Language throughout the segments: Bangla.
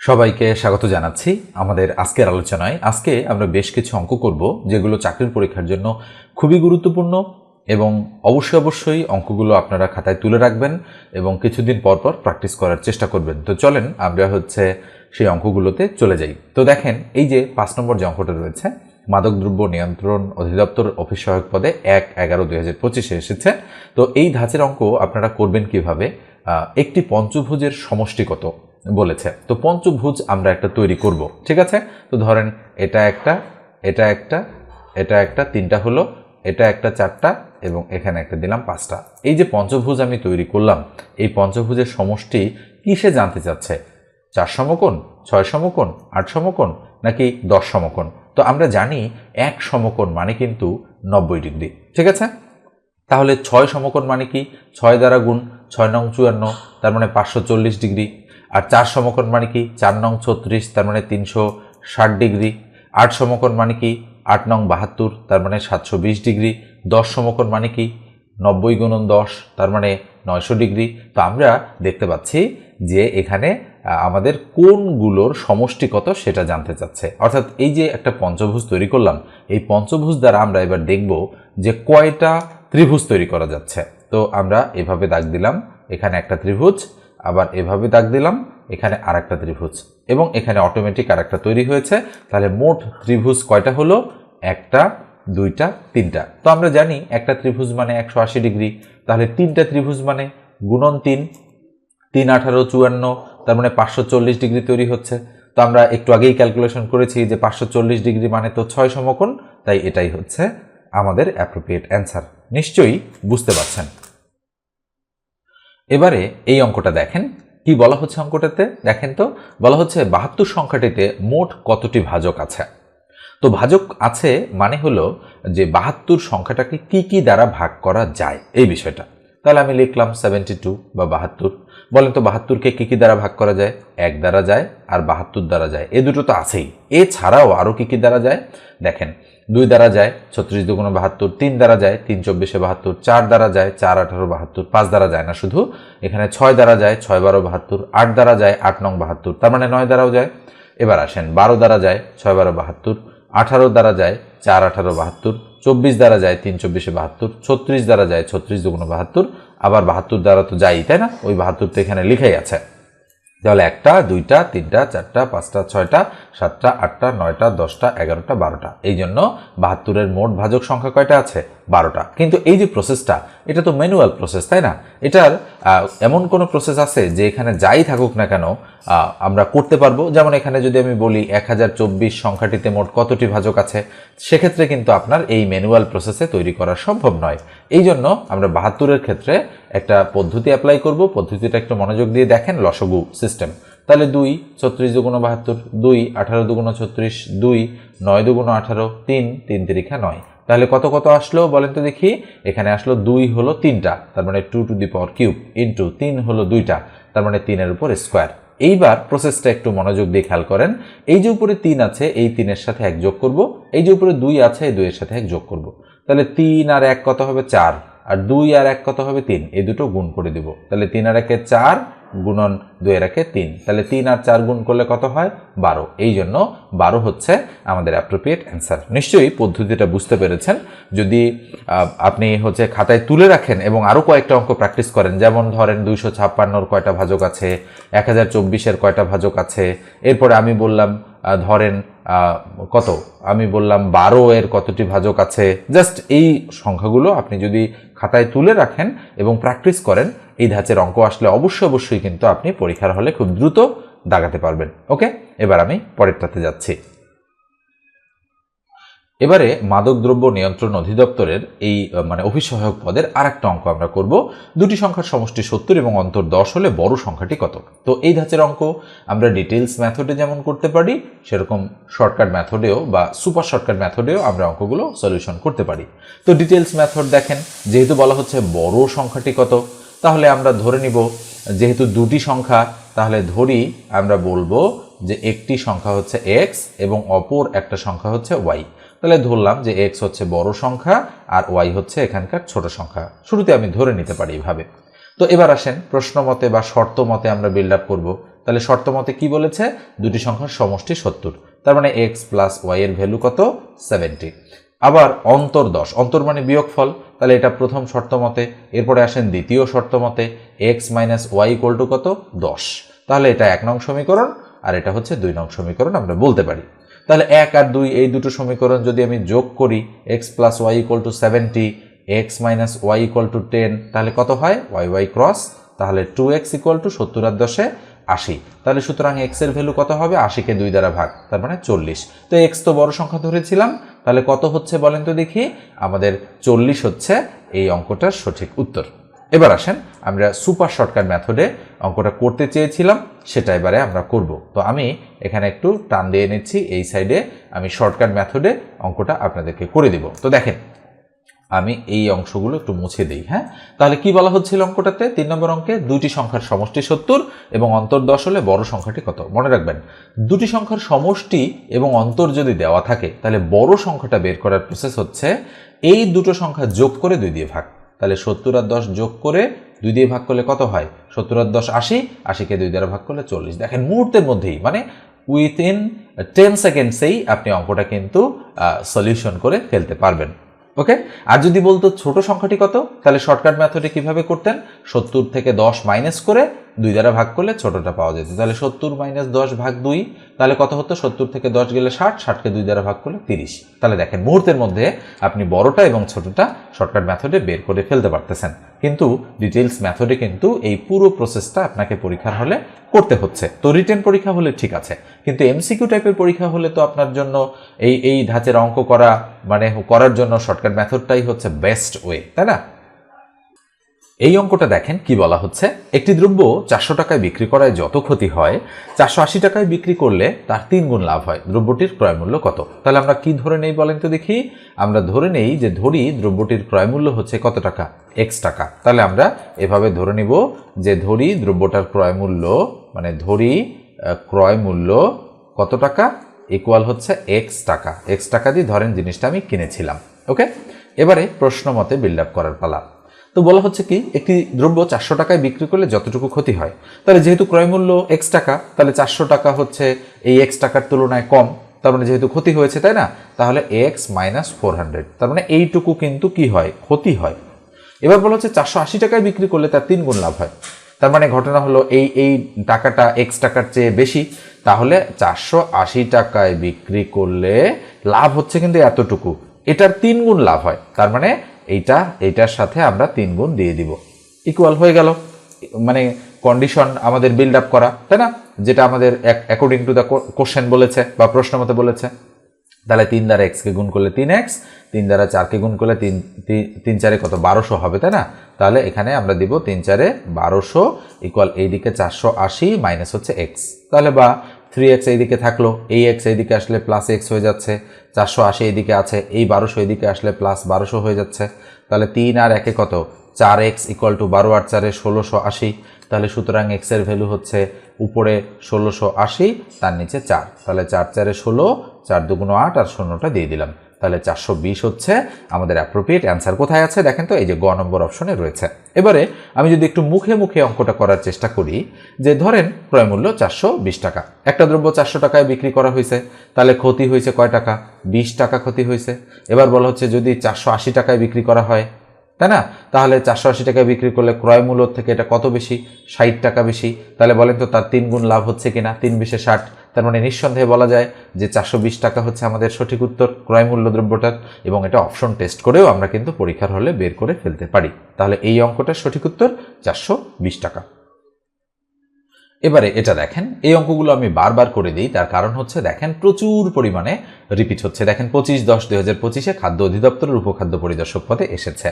সবাইকে স্বাগত জানাচ্ছি আমাদের আজকের আলোচনায়। আজকে আমরা বেশ কিছু অঙ্ক করব, যেগুলো চাকরির পরীক্ষার জন্য খুবই গুরুত্বপূর্ণ এবং অবশ্যই অবশ্যই অঙ্কগুলো আপনারা খাতায় তুলে রাখবেন এবং কিছুদিন পর পর প্র্যাকটিস করার চেষ্টা করবেন। তো চলেন আমরা হচ্ছে সেই অঙ্কগুলোতে চলে যাই। তো দেখেন, এই যে পাঁচ নম্বর যে অঙ্কটা রয়েছে মাদকদ্রব্য নিয়ন্ত্রণ অধিদপ্তর অফিস সহায়ক পদে এক এগারো দুই হাজার পঁচিশে এসেছে। তো এই ধাঁচের অঙ্ক আপনারা করবেন কীভাবে? একটি পঞ্চভুজের সমষ্টি কত? বলেছে। তো পঞ্চভুজ আমরা একটা তৈরি করব, ঠিক আছে? তো ধরেন এটা একটা এটা একটা এটা একটা, তিনটা হলো, এটা একটা চারটা, এবং এখানে একটা দিলাম পাঁচটা। এই যে পঞ্চভুজ আমি তৈরি করলাম, এই পঞ্চভুজের সমষ্টি কিসে জানতে চাচ্ছে? চার সমকোণ, ছয় সমকোণ, আট সমকোণ, নাকি দশ সমকোণ? তো আমরা জানি এক সমকোণ মানে কিন্তু নব্বই ডিগ্রি, ঠিক আছে? তাহলে ছয় সমকোণ মানে কি? ছয় দ্বারা গুণ ছয় নং চুয়ান্ন, তার মানে পাঁচশো চল্লিশ ডিগ্রি। আর চার সমকোণ মানে কি? চার নং ছত্রিশ, তার মানে তিনশো ষাট ডিগ্রি। আট সমকোণ মানে কি? আট নং বাহাত্তর, তার মানে সাতশো বিশ ডিগ্রি। দশ সমকোণ মানে কি? নব্বই গুণন দশ, তার মানে নয়শো ডিগ্রি। তো আমরা দেখতে পাচ্ছি যে এখানে আমাদের কোনগুলোর সমষ্টি কত সেটা জানতে চাচ্ছে। অর্থাৎ এই যে একটা পঞ্চভুজ তৈরি করলাম, এই পঞ্চভুজ দ্বারা আমরা এবার দেখব যে কয়টা ত্রিভুজ তৈরি করা যাচ্ছে। তো আমরা এভাবে দাগ দিলাম, এখানে একটা ত্রিভুজ আবার এভাবে দাগ দিলাম, এখানে আর একটা ত্রিভুজ। এবং এখানে অটোমেটিক আর একটা তৈরি হয়েছে। তাহলে মোট ত্রিভুজ কয়টা হলো? একটা, দুইটা, তিনটা। তো আমরা জানি একটা ত্রিভুজ মানে একশো আশি ডিগ্রি। তাহলে তিনটা ত্রিভুজ মানে গুণন তিন তিন আঠারো চুয়ান্ন, তার মানে পাঁচশো চল্লিশ ডিগ্রি তৈরি হচ্ছে। তো আমরা একটু আগেই ক্যালকুলেশন করেছি যে পাঁচশো চল্লিশ ডিগ্রি মানে তো ছয় সমকোণ, তাই এটাই হচ্ছে আমাদের অ্যাপ্রোপ্রিয়েট অ্যান্সার নিশ্চয়ই বুঝতে পারছেন। এবারে এই অঙ্কটা দেখেন। কি বলা হচ্ছে অঙ্কটাতে? দেখেন তো, বলা হচ্ছে বাহাত্তর সংখ্যাটিতে মোট কতটি ভাজক আছে? তো ভাজক আছে মানে হলো যে বাহাত্তর সংখ্যাটাকে কি কি দ্বারা ভাগ করা যায়? এই বিষয়টা। তাহলে আমি লিখলাম সেভেন্টি টু বা বাহাত্তর। বলেন তো বাহাত্তরকে কী কী দ্বারা ভাগ করা যায়? এক দ্বারা যায় আর বাহাত্তর দ্বারা যায়। এ দুটো তো আছেই। এছাড়াও আরও কী কী দ্বারা যায়? দেখেন দুই দ্বারা যায়, ছত্রিশ দুগুণ বাহাত্তর তিন দ্বারা যায়, তিন চব্বিশে বাহাত্তর চার দ্বারা যায়, চার আঠারো বাহাত্তর পাঁচ দ্বারা যায় না শুধু। এখানে ছয় দ্বারা যায়, ছয় বারো বাহাত্তর আট দ্বারা যায়, আট নং বাহাত্তর। তার মানে নয় দ্বারাও যায়। এবার আসেন, বারো দ্বারা যায়, ছয় বারো বাহাত্তর, আঠারো দ্বারা যায়, চার আঠারো বাহাত্তর, চব্বিশ দ্বারা যায়, তিন চব্বিশে বাহাত্তর, ছত্রিশ দ্বারা যায়, ছত্রিশ দুগুণ বাহাত্তর, আবার বাহাত্তর দ্বারা তো যাই তাই না? ওই বাহাত্তর তো এখানে লিখাই আছে। তাহলে একটা, দুইটা, তিনটা, চারটা, পাঁচটা, ছয়টা, সাতটা, আটটা, নয়টা, দশটা, এগারোটা, বারোটা। এই জন্য বাহাত্তরের মোট ভাজক সংখ্যা কয়টা আছে? বারোটা। কিন্তু এই যে প্রসেসটা এটা তো ম্যানুয়াল প্রসেস তাই না? এটার এমন কোনো প্রসেস আছে যে এখানে যাই থাকুক না কেন আমরা করতে পারব? যেমন এখানে যদি আমি বলি এক হাজার চব্বিশ সংখ্যাটিতে মোট কতটি ভাজক আছে, সেক্ষেত্রে কিন্তু আপনার এই ম্যানুয়াল প্রসেসে তৈরি করা সম্ভব নয়। এই জন্য আমরা বাহাত্তরের ক্ষেত্রে একটা পদ্ধতি অ্যাপ্লাই করব। পদ্ধতিটা একটু মনোযোগ দিয়ে দেখেন লসগু সিস্টেম তাহলে দুই, ছত্রিশ দুগুণ বাহাত্তর, দুই, আঠারো দুগুণ ছত্রিশ, দুই, নয় দুগুণ আঠারো, তিন তিন তিরিখা নয়। তাহলে কত কত আসলো বলেন তো দেখি। এখানে আসলো দুই হলো তিনটা, তার মানে two to the power cube into তিন হলো দুইটা, তার মানে তিনের উপর স্কোয়ার এইবার প্রসেসটা একটু মনোযোগ দিয়ে খেয়াল করেন। এই যে উপরে তিন আছে, এই তিনের সাথে এক যোগ করব। এই যে উপরে দুই আছে, এই দুইয়ের সাথে এক যোগ করব। তাহলে তিন আর এক কত হবে? চার। আর দুই আর এক কত হবে? তিন। এই দুটো গুণ করে দিব। তাহলে তিন আর একে চার গুণন দুই একে তিন। তাহলে তিন আর চার গুণ করলে কত হয়? বারো। এই জন্য বারো হচ্ছে আমাদের অ্যাপ্রোপ্রিয়েট অ্যান্সার নিশ্চয়ই পদ্ধতিটা বুঝতে পেরেছেন। যদি আপনি হচ্ছে খাতায় তুলে রাখেন এবং আরও কয়েকটা অঙ্ক প্র্যাকটিস করেন, যেমন ধরেন দুইশো ছাপ্পান্নর কয়টা ভাজক আছে, এক হাজার চব্বিশের কয়টা ভাজক আছে, এরপরে আমি বললাম ধরেন কত? আমি বললাম বারো এর কতটি ভাজক আছে? জাস্ট এই সংখ্যাগুলো আপনি যদি খাতায় তুলে রাখেন এবং প্র্যাকটিস করেন, এই ধাঁচের অঙ্ক আসলে অবশ্যই অবশ্যই কিন্তু আপনি পরীক্ষার হলে খুব দ্রুত দাগাতে পারবেন। ওকে এবার আমি পরেরটাতে যাচ্ছি। এবারে মাদকদ্রব্য নিয়ন্ত্রণ অধিদপ্তরের এই মানে অফিস সহায়ক পদের আর একটা অঙ্ক আমরা করব। দুটি সংখ্যার সমষ্টি সত্তর এবং অন্তর দশ হলে বড় সংখ্যাটি কত? তো এই ধাঁচের অঙ্ক, আমরা ডিটেলস মেথডে যেমন করতে পারি, সেরকম শর্টকাট মেথডেও বা সুপার শর্টকাট মেথডেও আমরা অঙ্কগুলো সলিউশন করতে পারি। তো ডিটেলস মেথড দেখেন, যেহেতু বলা হচ্ছে বড় সংখ্যাটি কত, তাহলে আমরা ধরে নিব, যেহেতু দুটি সংখ্যা, তাহলে ধরি, আমরা বলব যে একটি সংখ্যা হচ্ছে এক্স এবং অপর একটা সংখ্যা হচ্ছে ওয়াই তাহলে ধরলাম যে এক্স হচ্ছে বড় সংখ্যা আর ওয়াই হচ্ছে এখানকার ছোট সংখ্যা। শুরুতে আমি ধরে নিতে পারি এইভাবে তো এবার আসেন, প্রশ্ন মতে বা শর্ত মতে আমরা বিল্ড আপ করব। তাহলে শর্ত মতে কি বলেছে? দুটি সংখ্যার সমষ্টি সত্তর। তার মানে এক্স প্লাস ওয়াই এর ভ্যালু কত? সেভেন্টি আবার অন্তর দশ। অন্তর মানে বিয়োগফল। তাহলে এটা প্রথম শর্ত মতে। এরপরে আসেন দ্বিতীয় শর্ত মতে। X minus y equal to কত? দশ। তাহলে এটা এক নং সমীকরণ আর এটা হচ্ছে দুই নং সমীকরণ আমরা বলতে পারি। তাহলে এক আর দুই, এই দুটো সমীকরণ যদি আমি যোগ করি x plus y equal to seventy x minus y equal to ten তাহলে কত হয়? ওয়াই ওয়াই ক্রস তাহলে টু এক্স ইকুয়াল টু সত্তর আর দশে আশি। তাহলে সুতরাং এক্সের ভ্যালু কত হবে? আশিকে দুই দ্বারা ভাগ, তার মানে চল্লিশ। তো এক্স তো বড় সংখ্যা ধরেছিলাম, তাহলে কত হচ্ছে বলেন তো দেখি? আমাদের চল্লিশ হচ্ছে এই অঙ্কটার সঠিক উত্তর। এবার আসেন, আমরা সুপার শর্টকাট মেথডে অঙ্কটা করতে চেয়েছিলাম, সেটা এবারে আমরা করব। তো আমি এখানে একটু টান দিয়ে নিচ্ছি, এই সাইডে আমি শর্টকাট মেথডে অঙ্কটা আপনাদেরকে করে দিব। তো দেখেন, আমি এই অংশগুলো একটু মুছে দিই হ্যাঁ? তাহলে কি বলা হচ্ছিল অঙ্কটাতে? তিন নম্বর অঙ্কে দুটি সংখ্যার সমষ্টি সত্তর এবং অন্তর দশ হলে বড় সংখ্যাটি কত? মনে রাখবেন, দুটি সংখ্যার সমষ্টি এবং অন্তর যদি দেওয়া থাকে, তাহলে বড় সংখ্যাটা বের করার প্রসেস হচ্ছে এই দুটো সংখ্যা যোগ করে দুই দিয়ে ভাগ। তাহলে সত্তর আর দশ যোগ করে দুই দিয়ে ভাগ করলে কত হয়? সত্তর আর দশ আশি, আশিকে দুই দ্বারা ভাগ করলে চল্লিশ। দেখেন, মুহূর্তের মধ্যেই মানে উইথিন টেন সেকেন্ডসেই আপনি অঙ্কটা কিন্তু সলিউশন করে ফেলতে পারবেন। ওকে আর যদি বলতো ছোট সংখ্যাটি কত? তাহলে শর্টকাট ম্যাথডে কীভাবে করতেন? সত্তর থেকে দশ মাইনাস করে দুই দ্বারা ভাগ করলে ছোটটা পাওয়া যেত। তাহলে সত্তর মাইনাস দশ ভাগ দুই, তাহলে কত হতো? সত্তর থেকে দশ গেলে ষাট, ষাটকে দুই দ্বারা ভাগ করলে তিরিশ। তাহলে দেখেন, মুহূর্তের মধ্যে আপনি বড়টা এবং ছোটটা শর্টকাট মেথডে বের করে ফেলতে পারতেছেন। কিন্তু ডিটেলস মেথডে কিন্তু এই পুরো প্রসেসটা আপনাকে পরীক্ষার হলে করতে হচ্ছে। তো রিটেন পরীক্ষা হলে ঠিক আছে, কিন্তু এমসিকিউ টাইপের পরীক্ষা হলে তো আপনার জন্য এই এই ধাঁচের অঙ্ক করা মানে করার জন্য শর্টকাট মেথডটাই হচ্ছে বেস্ট ওয়ে তাই না? এই অঙ্কটা দেখেন কি বলা হচ্ছে? একটি দ্রব্য চারশো টাকায় বিক্রি করায় যত ক্ষতি হয় চারশো আশি টাকায় বিক্রি করলে তার তিন গুণ লাভ হয়। দ্রব্যটির ক্রয় মূল্য কত? তাহলে আমরা কি ধরে নেই বলেন তো দেখি? আমরা ধরে নেই যে ধরি দ্রব্যটির ক্রয় মূল্য হচ্ছে কত টাকা? এক্স টাকা। তাহলে আমরা এভাবে ধরে নিব যে ধরি দ্রব্যটার ক্রয় মূল্য মানে ধরি আহ, ক্রয় মূল্য কত টাকা? ইকুয়াল হচ্ছে এক্স টাকা। এক্স টাকা দিয়ে ধরেন জিনিসটা আমি কিনেছিলাম। ওকে এবারে প্রশ্ন মতে বিল্ড আপ করার পালা। তো বলা হচ্ছে কি, একটি দ্রব্য চারশো টাকায় বিক্রি করলে যতটুকু ক্ষতি হয়। তাহলে যেহেতু ক্রয়মূল্য এক্স টাকা, তাহলে চারশো টাকা হচ্ছে এই এক্স টাকার তুলনায় কম। তার মানে যেহেতু ক্ষতি হয়েছে, তাই না? তাহলে এক্স মাইনাস ফোর হান্ড্রেড তার মানে এইটুকু কিন্তু কি হয়? ক্ষতি হয়। এবার বলা হচ্ছে চারশো আশি টাকায় বিক্রি করলে তার তিন গুণ লাভ হয়। তার মানে ঘটনা হলো এই এই টাকাটা এক্স টাকার চেয়ে বেশি। তাহলে চারশো আশি টাকায় বিক্রি করলে লাভ হচ্ছে কিন্তু এতটুকু। এটার তিন গুণ লাভ হয়। তার মানে এইটা এইটার সাথে আমরা তিন গুণ দিয়ে দিব। ইকুয়াল হয়ে গেল। মানে কন্ডিশন আমাদের বিল্ড আপ করা তাই না? যেটা আমাদের অ্যাকর্ডিং টু দ্য কোশ্চেন বলেছে বা প্রশ্ন মতো বলেছে। তাহলে তিন দ্বারা এক্সকে গুণ করলে তিন এক্স তিন দ্বারা চারকে গুণ করলে তিন তিন চারে কত? বারোশো হবে তাই না? তাহলে এখানে আমরা দিব তিন চারে বারোশো ইকুয়াল এইদিকে চারশো আশি মাইনাস হচ্ছে এক্স তাহলে বা থ্রি এক্স এইদিকে থাকল এই এক্স এইদিকে আসলে প্লাস এক্স হয়ে যাচ্ছে, চারশো আশি এইদিকে আছে, এই বারোশো এইদিকে আসলে প্লাস বারোশো হয়ে যাচ্ছে। তাহলে তিন আর একে কত? চার এক্স ইকুয়াল টু বারো আর চারে ষোলোশো আশি। তাহলে সুতরাং এক্সের ভ্যালু হচ্ছে উপরে ষোলোশো আশি, তার নিচে চার। তাহলে চার চারে ষোলো, চার দুগুণ আট আর শূন্যটা দিয়ে দিলাম। তাহলে চারশো বিশ হচ্ছে আমাদের অ্যাপ্রোপ্রিয়েট অ্যান্সার কোথায় আছে? দেখেন তো, এই যে গ নম্বর অপশনে রয়েছে। এবারে আমি যদি একটু মুখে মুখে অঙ্কটা করার চেষ্টা করি, যে ধরেন ক্রয় মূল্য চারশো টাকা। একটা দ্রব্য চারশো টাকায় বিক্রি করা হয়েছে, তাহলে ক্ষতি হয়েছে কয় টাকা? বিশ টাকা ক্ষতি হয়েছে। এবার বলা হচ্ছে যদি চারশো আশি টাকায় বিক্রি করা হয়, তাই না? তাহলে চারশো আশি টাকায় বিক্রি করলে ক্রয় মূল্য থেকে এটা কত বেশি? ষাট টাকা বেশি। তাহলে বলেন তো তার তিন গুণ লাভ হচ্ছে কিনা? তিন বিশে ষাট। তার মানে নিঃসন্দেহে বলা যায় যে চারশো বিশ টাকা হচ্ছে আমাদের সঠিক উত্তর ক্রয় মূল্য দ্রব্যটার এবং এটা অপশন টেস্ট করেও আমরা কিন্তু পরীক্ষার হলে বের করে ফেলতে পারি। তাহলে এই অঙ্কটার সঠিক উত্তর চারশো বিশ টাকা। এবারে এটা দেখেন, এই অঙ্কগুলো আমি বারবার করে দিই, তার কারণ হচ্ছে দেখেন প্রচুর পরিমাণে রিপিট হচ্ছে। দেখেন পঁচিশ দশ দুই হাজার পঁচিশে খাদ্য অধিদপ্তরের উপখাদ্য পরিদর্শক পদে এসেছে।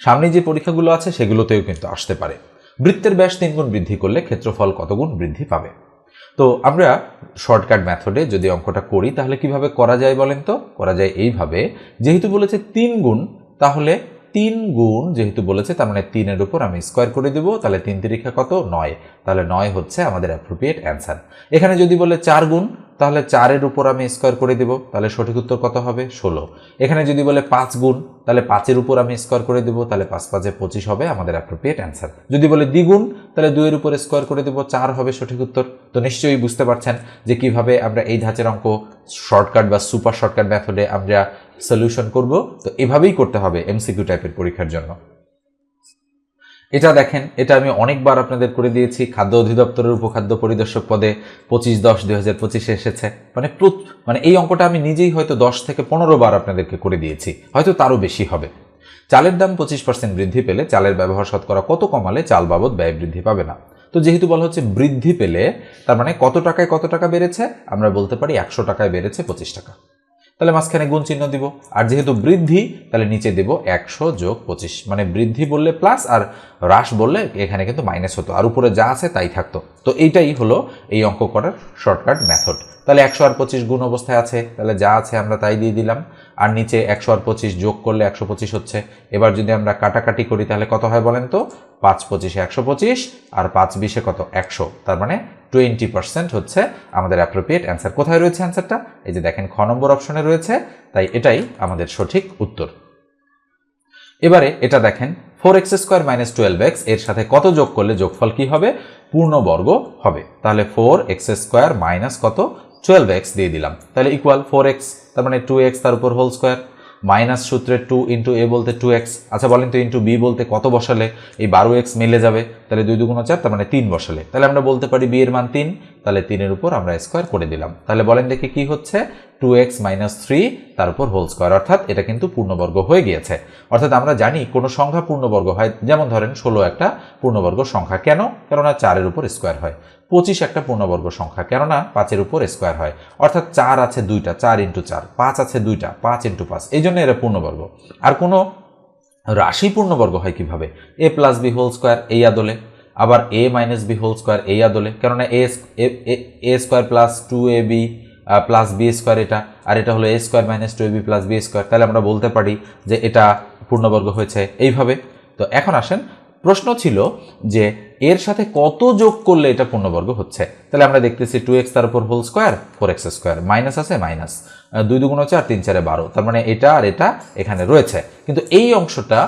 সামনে যে পরীক্ষাগুলো আছে সেগুলোতেও কিন্তু আসতে পারে। বৃত্তের ব্যাস তিন গুণ বৃদ্ধি করলে ক্ষেত্রফল কতগুণ বৃদ্ধি পাবে? তো আমরা শর্টকাট ম্যাথডে যদি অঙ্কটা করি, তাহলে কীভাবে করা যায় বলেন তো? করা যায় এইভাবে, যেহেতু বলেছে তিন গুণ, তাহলে তিন গুণ যেহেতু বলেছে, তার মানে তিনের উপর আমি স্কোয়ার করে দেব, তাহলে তিন তিরিখা কত? নয়। তাহলে নয় হচ্ছে আমাদের অ্যাপ্রোপ্রিয়েট অ্যান্সার এখানে যদি বলে চার গুণ তাহলে চারের উপর আমি স্কোয়ার করে দিব, তাহলে সঠিক উত্তর কত হবে? ষোলো। এখানে যদি বলে পাঁচ গুণ, তাহলে পাঁচের উপর আমি স্কোয়ার করে দিব, তাহলে পাঁচ পাঁচে পঁচিশ হবে, আমাদের অ্যাপ্রোপ্রিয়েট অ্যান্সার যদি বলে দ্বিগুণ, তাহলে দুইয়ের উপর স্কোয়ার করে দেবো, চার হবে সঠিক উত্তর। তো নিশ্চয়ই বুঝতে পারছেন যে কীভাবে আমরা এই ধাঁচের অঙ্ক শর্টকাট বা সুপার শর্টকাট মেথডে আমরা সলিউশন করব। তো এভাবেই করতে হবে এমসিকিউ টাইপের পরীক্ষার জন্য। এটা দেখেন, এটা আমি অনেকবার আপনাদের করে দিয়েছি। খাদ্য অধিদপ্তরের উপখাদ্য পরিদর্শক পদে পঁচিশ দশ দুই হাজার পঁচিশে এসেছে। মানে মানে এই অঙ্কটা আমি নিজেই হয়তো দশ থেকে পনেরো বার আপনাদেরকে করে দিয়েছি। হয়তো তারও বেশি হবে। চালের দাম পঁচিশ পার্সেন্ট বৃদ্ধি পেলে চালের ব্যবহার শতকরা কত কমালে চাল বাবদ ব্যয় বৃদ্ধি পাবে না। তো যেহেতু বলা হচ্ছে বৃদ্ধি পেলে, তার মানে কত টাকায় কত টাকা বেড়েছে? আমরা বলতে পারি একশো টাকায় বেড়েছে পঁচিশ টাকা। তাহলে মাঝখানে গুণ চিহ্ন দিব। আর যেহেতু বৃদ্ধি, তাহলে নিচে দেব একশো যোগ পঁচিশ। মানে বৃদ্ধি বললে প্লাস আর হ্রাস বললে এখানে কিন্তু মাইনাস হতো। আর উপরে যা আছে তাই থাকতো। তো এইটাই হলো এই অঙ্ক করার শর্টকাট মেথড তাহলে একশো আর পঁচিশ গুণ অবস্থায় আছে। তাহলে যা আছে আমরা তাই দিয়ে দিলাম। আর নিচে একশো আর পঁচিশ যোগ করলে একশো পঁচিশ হচ্ছে। এবার যদি আমরা কাটাকাটি করি তাহলে কত হয় বলেন তো? পাঁচ পঁচিশে একশো পঁচিশ আর পাঁচ বিশে কত? একশো। তার মানে টোয়েন্টি পার্সেন্ট হচ্ছে আমাদের অ্যাপ্রোপ্রিয়েট অ্যান্সার কোথায় রয়েছে অ্যান্সারটা এই যে দেখেন, খ নম্বর অপশনে রয়েছে, তাই এটাই আমাদের সঠিক উত্তর। এবারে এটা দেখেন four x square minus twelve এক্সের সাথে কত যোগ করলে যোগফল কি হবে? পূর্ণবর্গ হবে। তাহলে ফোর এক্স স্কোয়ার মাইনাস কত? টুয়েলভ এক্স দিয়ে দিলাম। তাহলে ইকুয়াল ফোর এক্স তার মানে টু এক্স তার উপর হোল স্কোয়ার মাইনাস সূত্রে টু ইন্টু এ বলতে টু এক্স আচ্ছা বলেন তো ইন্টু বি বলতে কত বসালে? এই বারো এক্স মিলে যাবে, তাহলে দুই দুগুণ চার, তার মানে তিন বসালে। তাহলে আমরা বলতে পারি বি এর মান তিন তাহলে তিনের উপর আমরা স্কোয়ার করে দিলাম। তাহলে বলেন দেখি কি হচ্ছে? টু এক্স মাইনাস থ্রি তার উপর হোল স্কোয়ার অর্থাৎ এটা কিন্তু পূর্ণবর্গ হয়ে গিয়েছে। অর্থাৎ আমরা জানি কোনো সংখ্যা পূর্ণবর্গ হয় যেমন ধরেন ষোলো একটা পূর্ণবর্গ সংখ্যা কেন? কেননা চারের উপর স্কোয়ার হয়। পঁচিশ একটা পূর্ণবর্গ সংখ্যা কেননা পাঁচের উপর স্কোয়ার হয়। অর্থাৎ চার আছে দুইটা, চার ইন্টু চার, পাঁচ আছে দুইটা, পাঁচ ইন্টু পাঁচ। এই জন্য এরা পূর্ণবর্গ। আর কোনো রাশি পূর্ণবর্গ হয় কীভাবে? A plus b whole square এই আদলে। আবার a minus b whole square এই আদলে, কেননা a a square plus two a b plus b square এটা, আর এটা হলো a square minus two a b plus b square তাহলে আমরা বলতে পারি যে এটা পূর্ণবর্গ হয়েছে এইভাবে। তো এখন আসেন, প্রশ্ন ছিল যে এর সাথে কত যোগ করলে এটা পূর্ণবর্গ হচ্ছে? তাহলে আমরা দেখতেছি টু এক্স তার উপর whole square four x square minus আছে মাইনাস দুই দুগুণ চার তিন চারে বারো। তার মানে এটা আর এটা এখানে রয়েছে। কিন্তু এই অংশটা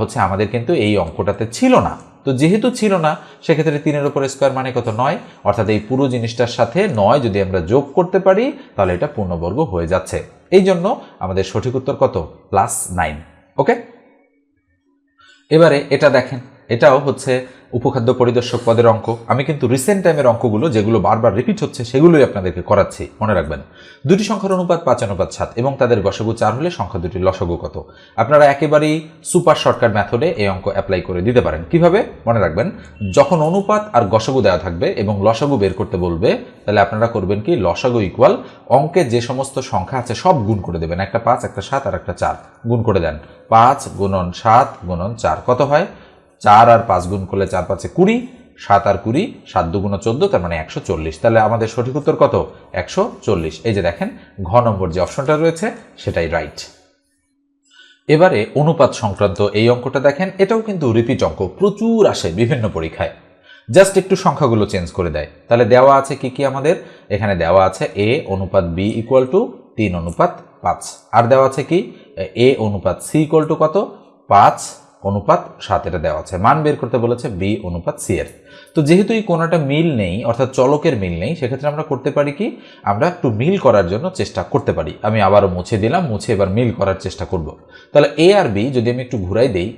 হচ্ছে আমাদের কিন্তু এই অঙ্কটাতে ছিল না। তো যেহেতু ছিল না, সেক্ষেত্রে তিনের উপর স্কোয়ার মানে কত? নয়। অর্থাৎ এই পুরো জিনিসটার সাথে নয় যদি আমরা যোগ করতে পারি, তাহলে এটা পূর্ণবর্গ হয়ে যাচ্ছে। এই জন্য আমাদের সঠিক উত্তর কত? প্লাস নাইন ওকে এবারে এটা দেখেন। এটাও হচ্ছে উপখাদ্য পরিদর্শক পদের অঙ্ক। আমি কিন্তু রিসেন্ট টাইমের অঙ্কগুলো যেগুলো বারবার রিপিট হচ্ছে, সেগুলোই আপনাদেরকে করাচ্ছি। মনে রাখবেন, দুটি সংখ্যার অনুপাত পাঁচ, অনুপাত সাত এবং তাদের গসগু চার হলে সংখ্যা দুটির লসগু কত? আপনারা একেবারেই সুপার শর্টকাট মেথডে এই অঙ্ক অ্যাপ্লাই করে দিতে পারেন। কীভাবে? মনে রাখবেন, যখন অনুপাত আর গসগু দেওয়া থাকবে এবং লসগু বের করতে বলবে, তাহলে আপনারা করবেন কি? লসাগু ইকুয়াল অঙ্কে যে সমস্ত সংখ্যা আছে সব গুণ করে দেবেন। একটা পাঁচ, একটা সাত আর একটা চার। গুণ করে দেন। পাঁচ গুণন সাত গুণন চার। কত হয়? চার আর পাঁচ গুণ করলে চার পাঁচে কুড়ি, সাত আর কুড়ি, সাত দুগুণ চোদ্দ, তার মানে একশো চল্লিশ। তাহলে আমাদের সঠিক উত্তর কত? একশো চল্লিশ। এই যে দেখেন, ঘ নম্বর যে অপশনটা রয়েছে, সেটাই রাইট এবারে অনুপাত সংক্রান্ত এই অঙ্কটা দেখেন, এটাও কিন্তু রিপিট অঙ্ক, প্রচুর আসে বিভিন্ন পরীক্ষায়। জাস্ট একটু সংখ্যাগুলো চেঞ্জ করে দেয়। তাহলে দেওয়া আছে কি কি আমাদের? এখানে দেওয়া আছে এ অনুপাত বি ইকুয়াল টু তিন অনুপাত পাঁচ। আর দেওয়া আছে কি? এ অনুপাত সি ইকুয়াল টু কত? পাঁচ। অনুপাত সাত এটা দেওয়া আছে। মান বের করতে বলেছে বি অনুপাত সি এর। তো যেহেতু এই কোনোটা মিল নেই, অর্থাৎ চলকের মিল নেই, সেক্ষেত্রে আমরা করতে পারি কি? আমরা একটু মিল করার জন্য চেষ্টা করতে পারি। আমি আবারও মুছে দিলাম, মুছে এবার মিল করার চেষ্টা করব। তাহলে এ আর বি যদি আমি একটু ঘুরাই দেই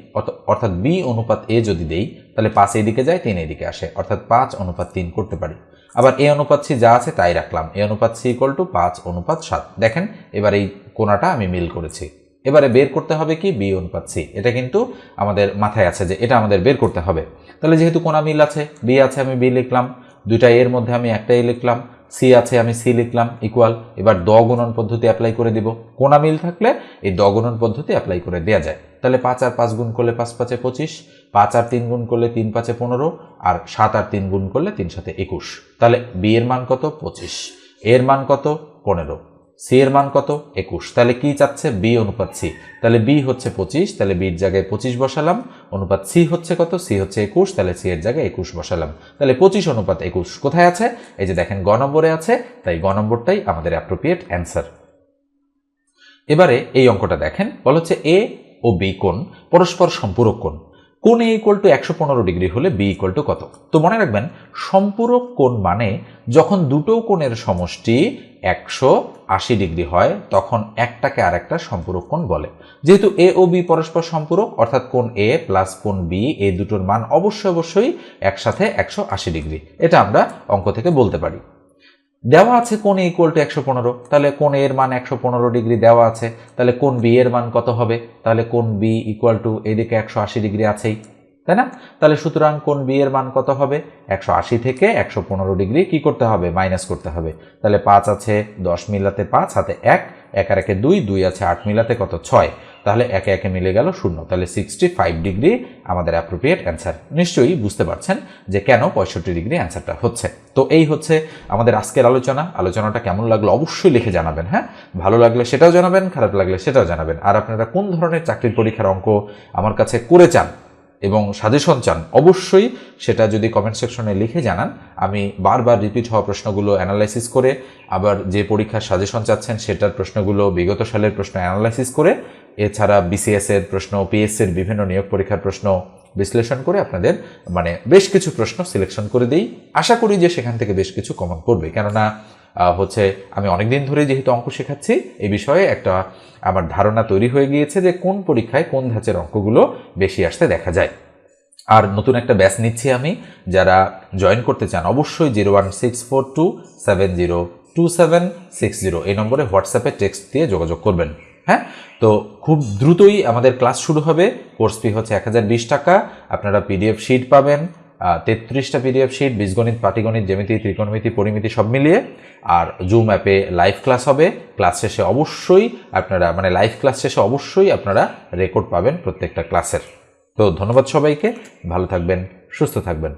অর্থাৎ বি অনুপাত এ যদি দেই, তাহলে পাঁচ এদিকে যায়, তিন এদিকে আসে। অর্থাৎ পাঁচ অনুপাত তিন করতে পারি। আবার এ অনুপাত সি যা আছে তাই রাখলাম। এ অনুপাত সি ইকুয়াল টু পাঁচ অনুপাত সাত। দেখেন, এবার এই কোনাটা আমি মিল করেছি। এবারে বের করতে হবে কি? বি অনুপাত সি। এটা কিন্তু আমাদের মাথায় আছে যে এটা আমাদের বের করতে হবে। তাহলে যেহেতু কোনা মিল আছে, বি আছে আমি বি লিখলাম, দুইটা এর মধ্যে আমি একটাই লিখলাম, সি আছে আমি সি লিখলাম ইকুয়াল এবার দ গুণন পদ্ধতি অ্যাপ্লাই করে দিব। কোনা মিল থাকলে এই দ গুণন পদ্ধতি অ্যাপ্লাই করে দেওয়া যায়। তাহলে পাঁচ আর পাঁচ গুণ করলে পাঁচ পাঁচে পঁচিশ, পাঁচ আর তিন গুণ করলে তিন পাঁচে পনেরো, আর সাত আর তিন গুণ করলে তিন সাথে একুশ। তাহলে বি এর মান কত? পঁচিশ। এর মান কত? পনেরো। সি এর মান কত? একুশ। তাহলে কি চাচ্ছে বি অনুপাত সি। তাহলে বি হচ্ছে পঁচিশ, তাহলে বির জায়গায় পঁচিশ বসালাম। অনুপাত সি হচ্ছে কত? সি হচ্ছে একুশ, তাহলে সি এর জায়গায় একুশ বসালাম। তাহলে পঁচিশ অনুপাত একুশ কোথায় আছে? এই যে দেখেন, গ নম্বরে আছে, তাই গ নম্বরটাই আমাদের অ্যাপ্রোপ্রিয়েট অ্যান্সার এবারে এই অঙ্কটা দেখেন, বলা হচ্ছে এ ও বি কোণ, পরস্পর সম্পূরক কোণ। কোণ এ ইকুয়াল টু একশো পনেরো ডিগ্রি হলে বি ইকুয়াল টু কত? তো মনে রাখবেন, সম্পূরক কোণ মানে যখন দুটো কোণের সমষ্টি একশো আশি ডিগ্রি হয়, তখন একটাকে আর একটা সম্পূরক কোণ বলে। যেহেতু এ ও বি পরস্পর সম্পূরক, অর্থাৎ কোণ এ প্লাস কোণ বি এই দুটোর মান অবশ্যই অবশ্যই একসাথে একশো আশি ডিগ্রি। এটা আমরা অঙ্ক থেকে বলতে পারি। দেওয়া আছে কোন ইকুয়াল টু একশো পনেরো, তাহলে কোন এর মান একশো পনেরো ডিগ্রি দেওয়া আছে, তাহলে কোন বি এর মান কত হবে, তাহলে কোন বি ইকুয়াল টু এদিকে একশো আশি ডিগ্রি আছেই, তাই না? তাহলে সুতরাং কোন বি এর মান কত হবে, একশো আশি থেকে একশো পনেরো ডিগ্রি কি করতে হবে মাইনাস করতে হবে, তাহলে পাঁচ আছে দশ মিলাতে পাঁচ, হাতে এক এক আর একে দুই দুই আছে আট মিলাতে কত, ছয় তাহলে একে একে মিলে গেল শূন্য। তাহলে সিক্সটি ফাইভ ডিগ্রি আমাদের অ্যাপ্রোপ্রিয়েট অ্যান্সার নিশ্চয়ই বুঝতে পারছেন যে কেন পঁয়ষট্টি ডিগ্রি অ্যান্সারটা হচ্ছে। তো এই হচ্ছে আমাদের আজকের আলোচনা। আলোচনাটা কেমন লাগল অবশ্যই লিখে জানাবেন হ্যাঁ? ভালো লাগলে সেটাও জানাবেন, খারাপ লাগলে সেটাও জানাবেন। আর আপনারা কোন ধরনের চাকরির পরীক্ষার অঙ্ক আমার কাছে করে চান এবং সাজেশন চান, অবশ্যই সেটা যদি কমেন্ট সেকশনে লিখে জানান। আমি বারবার রিপিট হওয়া প্রশ্নগুলো অ্যানালাইসিস করে, আবার যে পরীক্ষার সাজেশন চাচ্ছেন সেটার প্রশ্নগুলো বিগত সালের প্রশ্ন অ্যানালাইসিস করে এছাড়া বিসিএস এর প্রশ্ন পিএস এর বিভিন্ন নিয়োগ পরীক্ষার প্রশ্ন বিশ্লেষণ করে আপনাদের মানে বেশ কিছু প্রশ্ন সিলেকশন করে দিই। আশা করি যে সেখান থেকে বেশ কিছু কমন করবে। কেননা হচ্ছে আমি অনেকদিন ধরে যেহেতু অঙ্ক শেখাচ্ছি, এই বিষয়ে একটা আমার ধারণা তৈরি হয়ে গিয়েছে যে কোন পরীক্ষায় কোন ধাঁচের অঙ্কগুলো বেশি আসতে দেখা যায়। আর নতুন একটা ব্যাচ নিচ্ছি আমি। যারা জয়েন করতে চান, অবশ্যই zero one six four two seven zero two seven six zero এই নম্বরে হোয়াটসঅ্যাপে টেক্সট দিয়ে যোগাযোগ করবেন। হ্যাঁ? তো খুব দ্রুতই আমাদের ক্লাস শুরু হবে। কোর্স ফি হচ্ছে এক হাজার বিশ টাকা। আপনারা পিডিএফ শিট পাবেন তেত্রিশটা পিডিএফ শিট, বীজগণিত, পাটিগণিত, জ্যামিতি, ত্রিকোণমিতি, পরিমিতি, সব মিলিয়ে। আর জুম অ্যাপে লাইভ ক্লাস হবে। ক্লাস শেষে অবশ্যই আপনারা মানে লাইভ ক্লাস শেষে অবশ্যই আপনারা রেকর্ড পাবেন প্রত্যেকটা ক্লাসের তো ধন্যবাদ সবাইকে। ভালো থাকবেন, সুস্থ থাকবেন।